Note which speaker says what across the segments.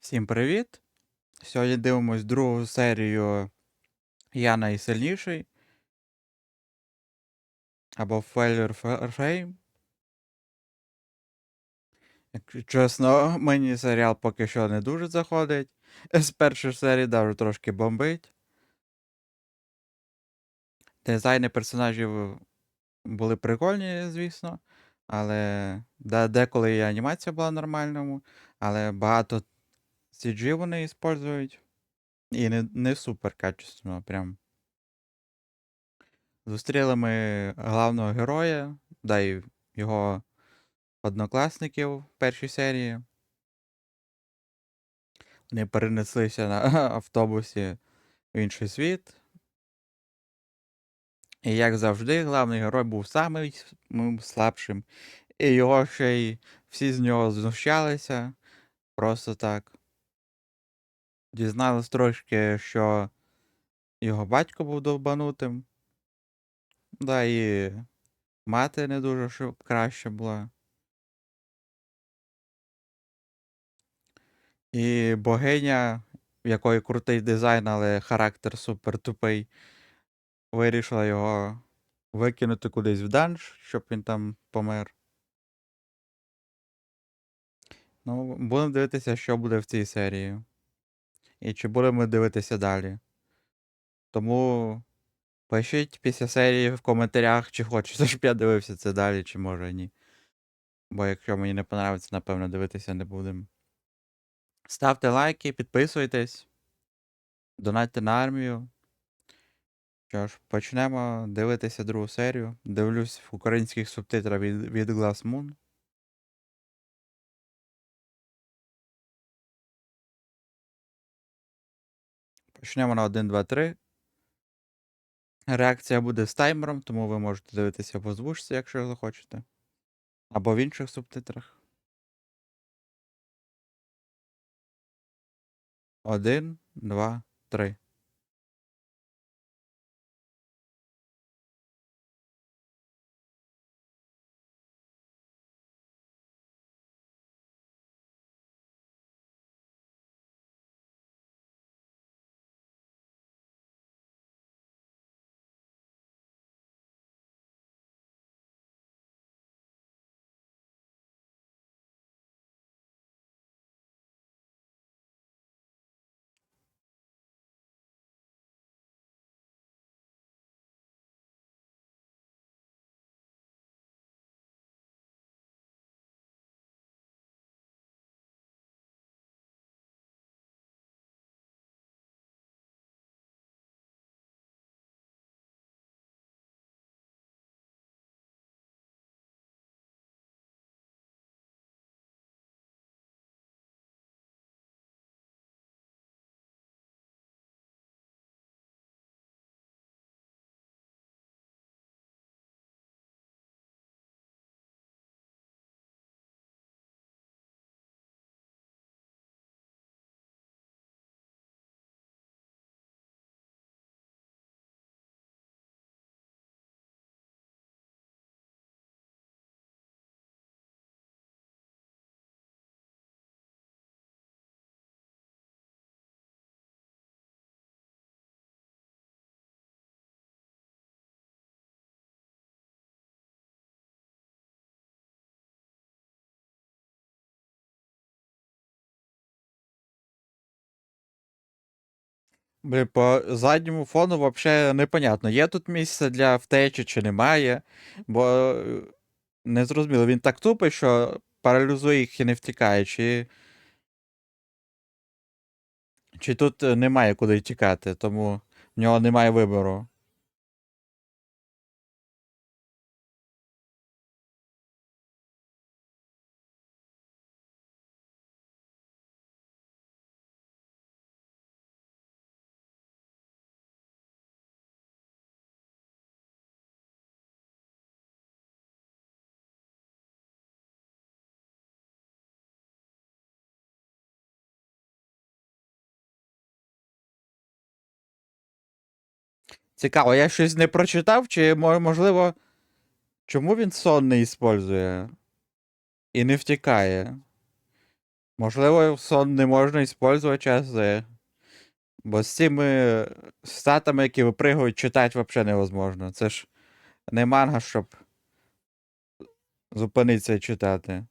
Speaker 1: Всім привіт! Сьогодні дивимось другу серію Я найсильніший. Або Failure Fa- Frame. Чесно, мені серіал поки що не дуже заходить. З першої серії даже трошки бомбить. Дизайни персонажів були прикольні, звісно. Але де- деколи і анімація була нормальному, але багато CG вони використовують. І не, не супер качественно, прям. Зустріли ми главного героя, да й його однокласників в першій серії. Вони перенеслися на автобусі в інший світ. І як завжди, главний герой був самий с- м, слабшим. І його ще й всі з нього знущалися. Просто так. Дізнались трошки, що його батько був довбанутим. Да, і мати не дуже щоб краще була. І богиня, в якої крутий дизайн, але характер супер тупий, вирішила його викинути кудись в данж, щоб він там помер. Ну, будемо дивитися, що буде в цій серії. І чи будемо дивитися далі. Тому пишіть після серії в коментарях, чи хочете, щоб я дивився це далі, чи може ні. Бо якщо мені не подобається, напевно, дивитися не будемо. Ставте лайки, підписуйтесь, донатьте на армію. Що ж, почнемо дивитися другу серію. Дивлюсь в українських субтитрах від, від Glass Moon. Почнемо на 1, 2, 3. Реакція буде з таймером, тому ви можете дивитися в озвучці, якщо захочете. Або в інших субтитрах. Один, два, три. Блін, по задньому фону взагалі непонятно, є тут місце для втечі чи немає. Бо е, не зрозуміло, він так тупий, що паралізує їх і не втікає, чи. Чи тут е, немає куди тікати, тому в нього немає вибору. Цікаво, я щось не прочитав, чи можливо. Чому він сон не іспользує? І не втікає? Можливо, сон не можна использовать ЧСЗ. Бо з цими статами, які випригують, читати взагалі невозможно. Це ж не манга, щоб зупинитися і читати.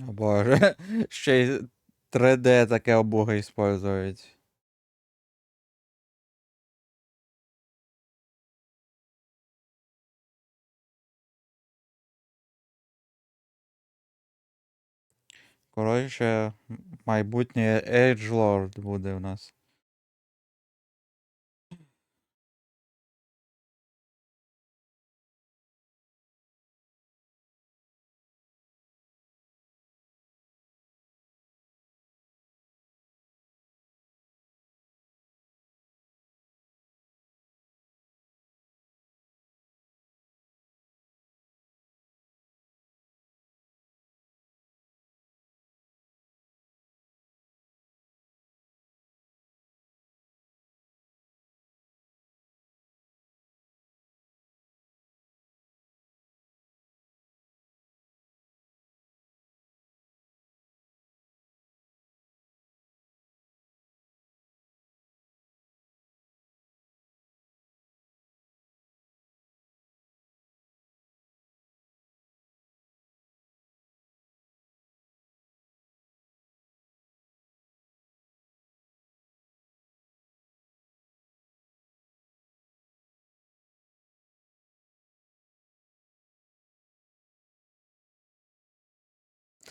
Speaker 1: О боже, ще й 3D таке обога использують. Коротше, майбутнє Edgelord буде у нас.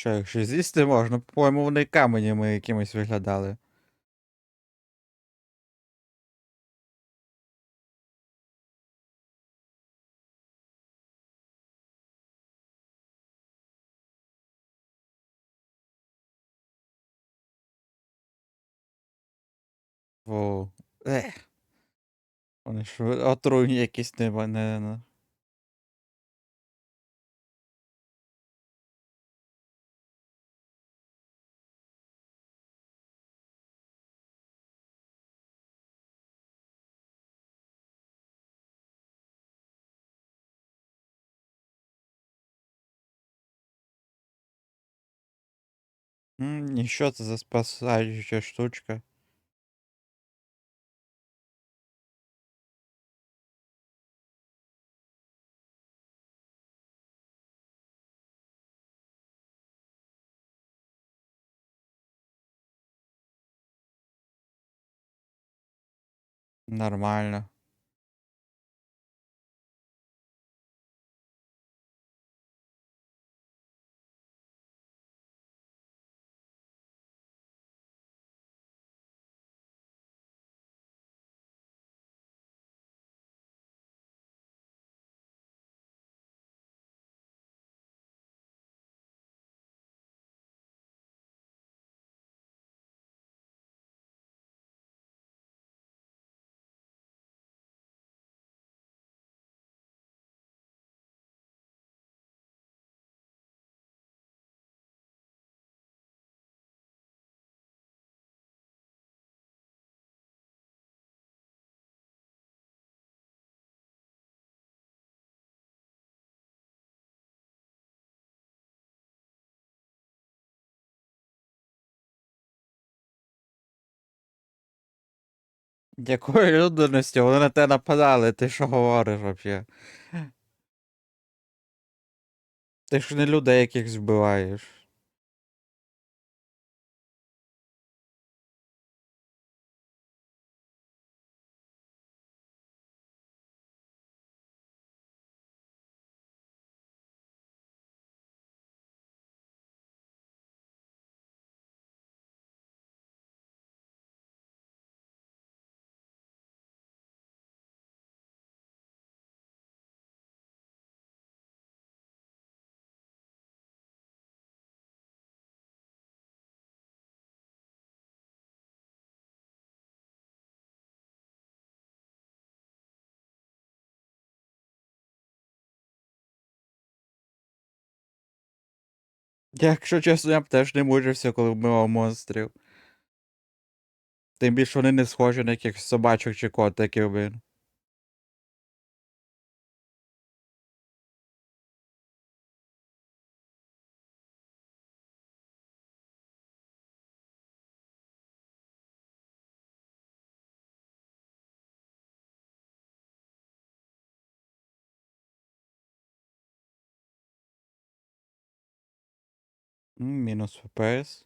Speaker 1: Що, якщо з'їсти можна, по-моєму, вони каменями якимось виглядали. О, ех. Вони ж отруйні якісь не, не, не. М, І що за спасаюча штучка? Нормально. Якої людяності? Вони на тебе нападали, ти що говориш вообще? Ти ж не людей яких вбиваєш. Якщо чесно, я б теж не мучився, коли вбивав монстрів. Тим більше вони не схожі на якихось собачок чи котиків, блін. Hum, menos papéis.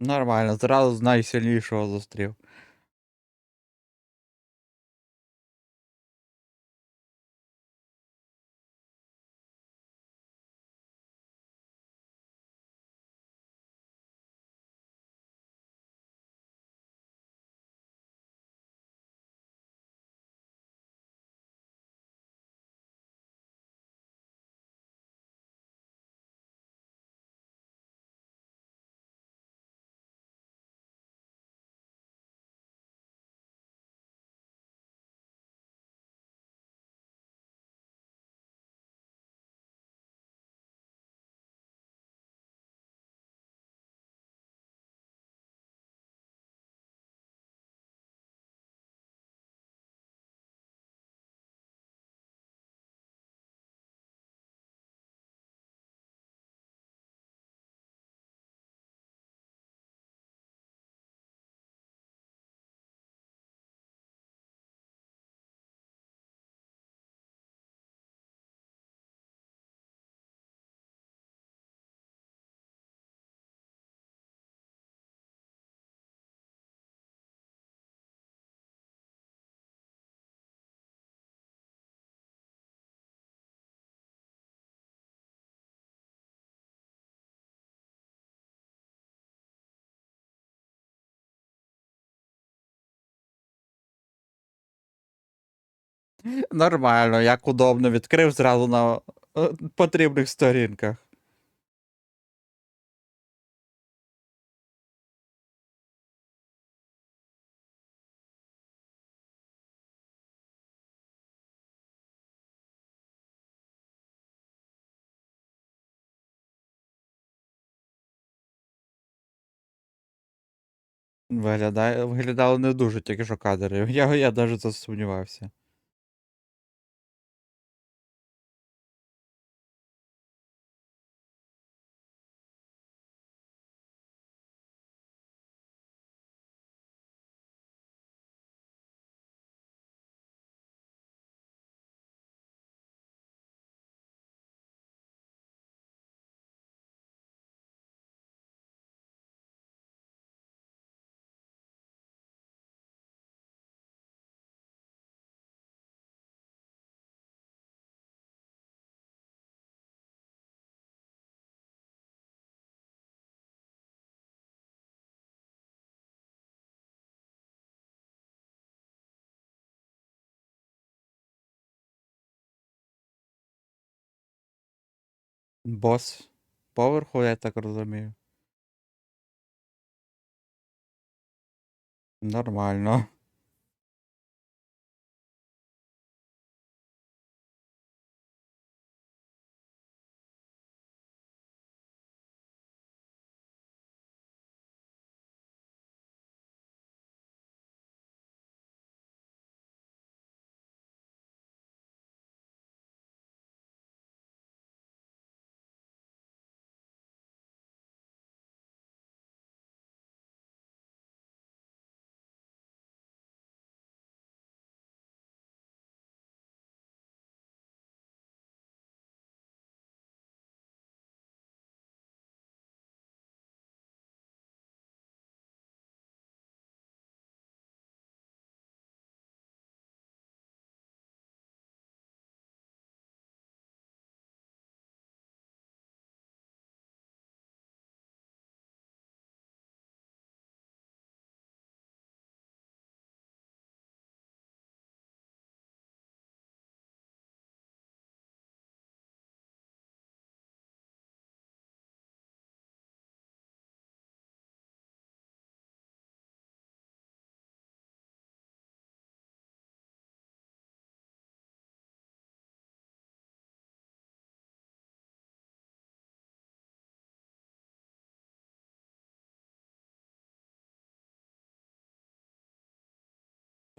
Speaker 1: Нормально, зразу з найсильнішого зустрів. Нормально, як удобно, відкрив зразу на е, потрібних сторінках. Виглядає, виглядало не дуже тільки що кадри. Я, я навіть засумнівався. Бос поверху, я так розумію. Нормально.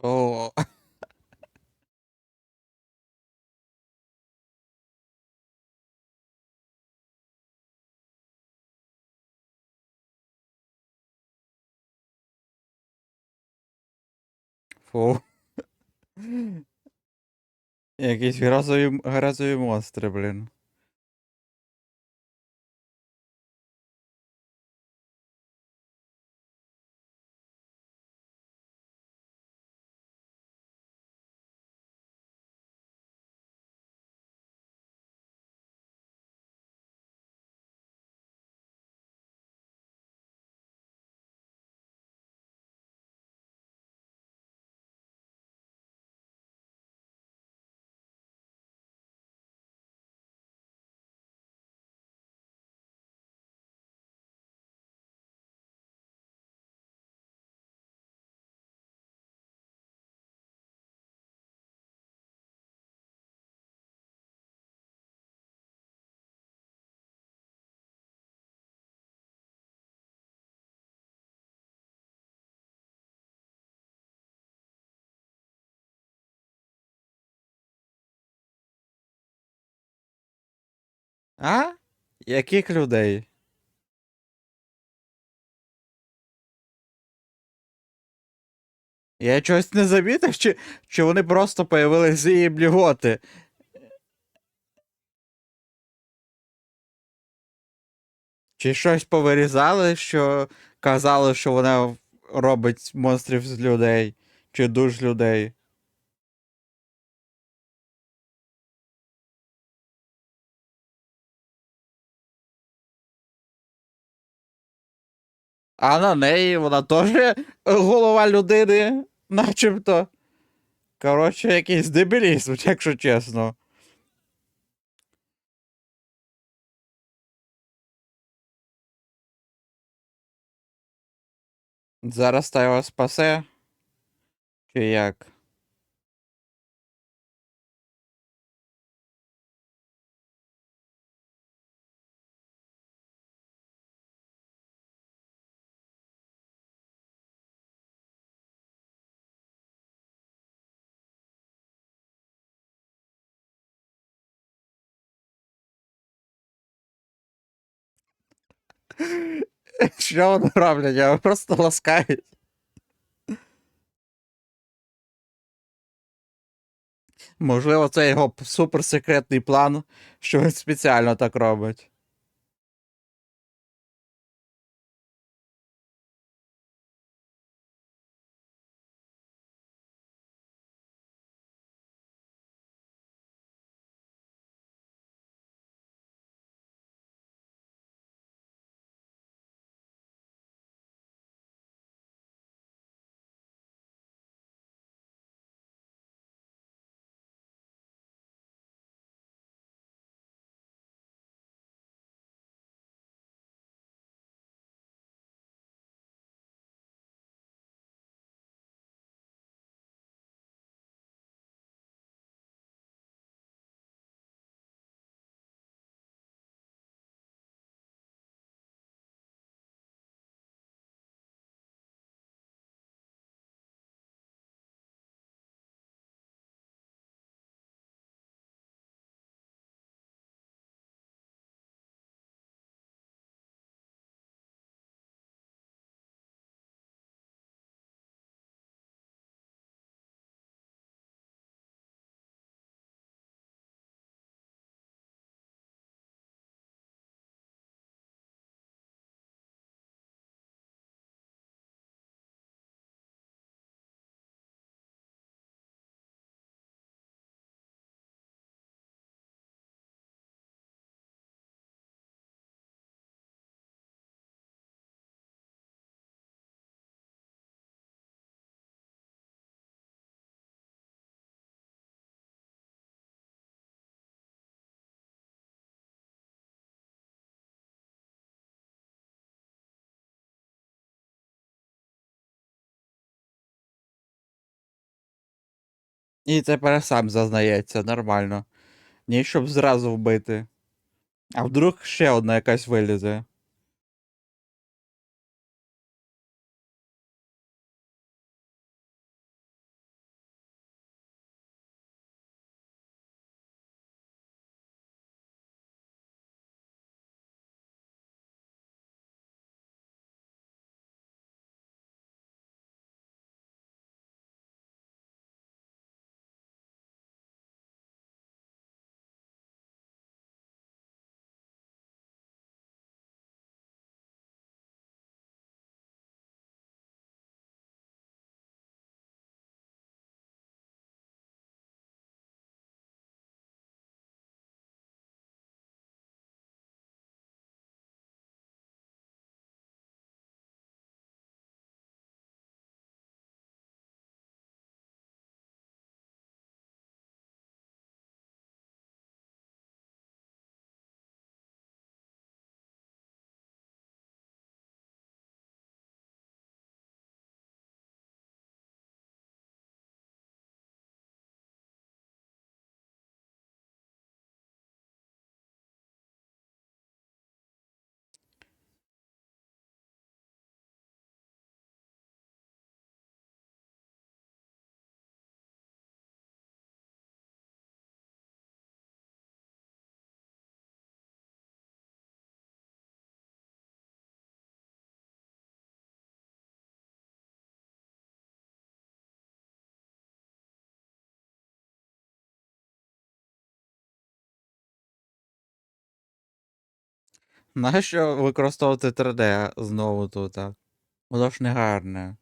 Speaker 1: О, фу. Якісь грозові, грозові монстри, блін. А? Яких людей? Я чогось не замітив, чи, чи вони просто появилися з її бліготи. Чи щось повирізали, що казали, що вона робить монстрів з людей, чи душ людей. А на неї вона теж голова людини, начебто. Коротше, якийсь дебілізм, якщо чесно. Зараз та його спасе. Чи як? Що вони роблять? Я просто ласкають. Можливо, це його суперсекретний план, що він спеціально так робить. І тепер сам зазнається, нормально. Ні, щоб зразу вбити. А вдруг ще одна якась вилізе. Нащо використовувати 3D знову тут? Воно ж не гарне.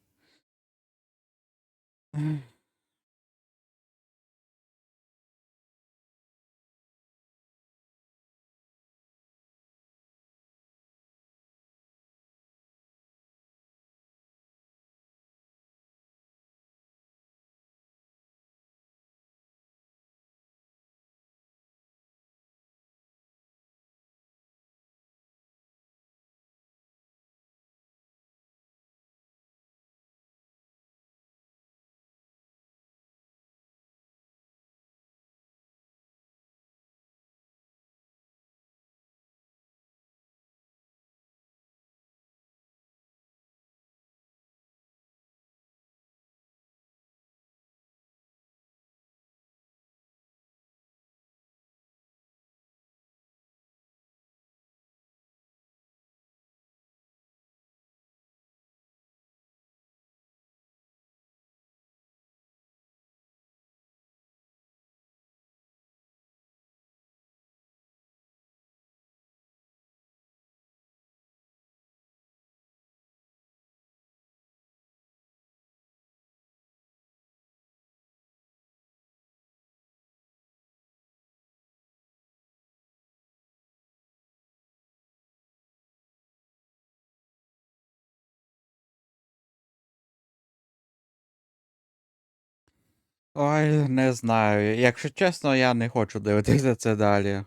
Speaker 1: Ой, не знаю. Якщо чесно, я не хочу дивитися це далі.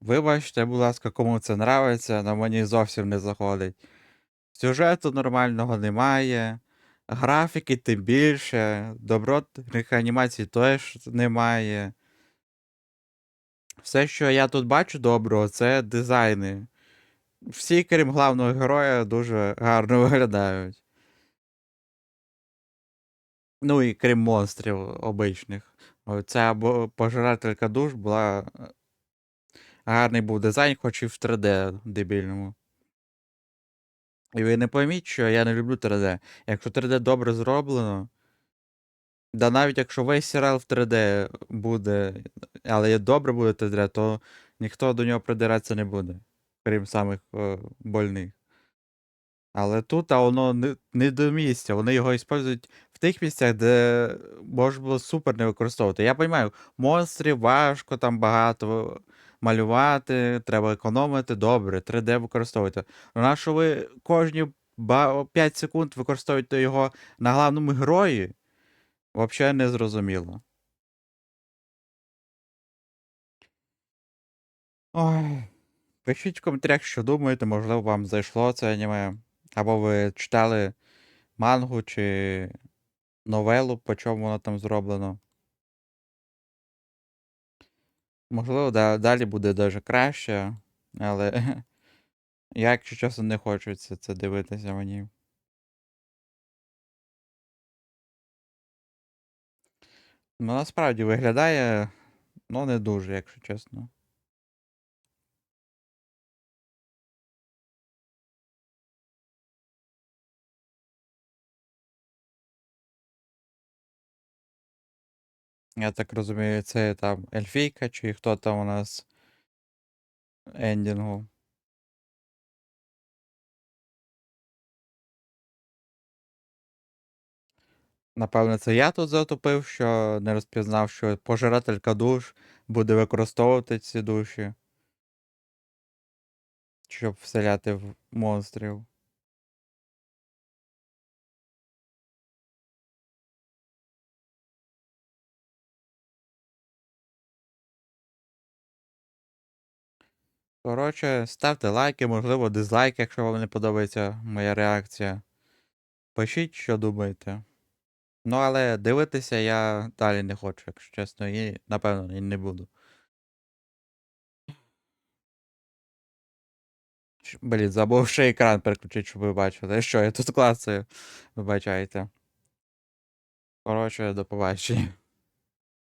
Speaker 1: Вибачте, будь ласка, кому це нравиться, але мені зовсім не заходить. Сюжету нормального немає, графіки тим більше, добротних анімацій теж немає. Все, що я тут бачу доброго, це дизайни. Всі, крім главного героя, дуже гарно виглядають. Ну і крім монстрів обичних. Ця або пожирателька душ була. е, Гарний був дизайн, хоч і в 3D дебільному. І ви не пойміть, що я не люблю 3D. Якщо 3D добре зроблено. Да навіть якщо весь серіал в 3D буде, але є добре буде 3D, то ніхто до нього придиратися не буде, крім самих е, больних. Але тут а воно не, не до місця. Вони його використовують в тих місцях, де можна було супер не використовувати. Я розумію, монстрів важко там багато малювати, треба економити. Добре, 3D використовуйте. Ну, на що ви кожні 5 секунд використовуєте його на головному герої? Взагалі не зрозуміло. Ой. Пишіть в коментарях, що думаєте, можливо, вам зайшло це аніме. Або ви читали мангу чи новелу, по чому воно там зроблено. Можливо, да, далі буде даже краще, але я, якщо чесно, не хочу це, це дивитися мені. Ну, насправді виглядає, ну, не дуже, якщо чесно. Я так розумію, це там Ельфійка, чи хто там у нас ендінгу. Напевно, це я тут затопив, що не розпізнав, що пожирателька душ буде використовувати ці душі, щоб вселяти в монстрів. Коротше, ставте лайки, можливо, дизлайки, якщо вам не подобається моя реакція. Пишіть, що думаєте. Ну, але дивитися я далі не хочу, якщо чесно, і напевно і не буду. Блін, забув ще екран переключити, щоб ви бачили. Що я тут клацаю, вибачайте. Коротше, до побачення.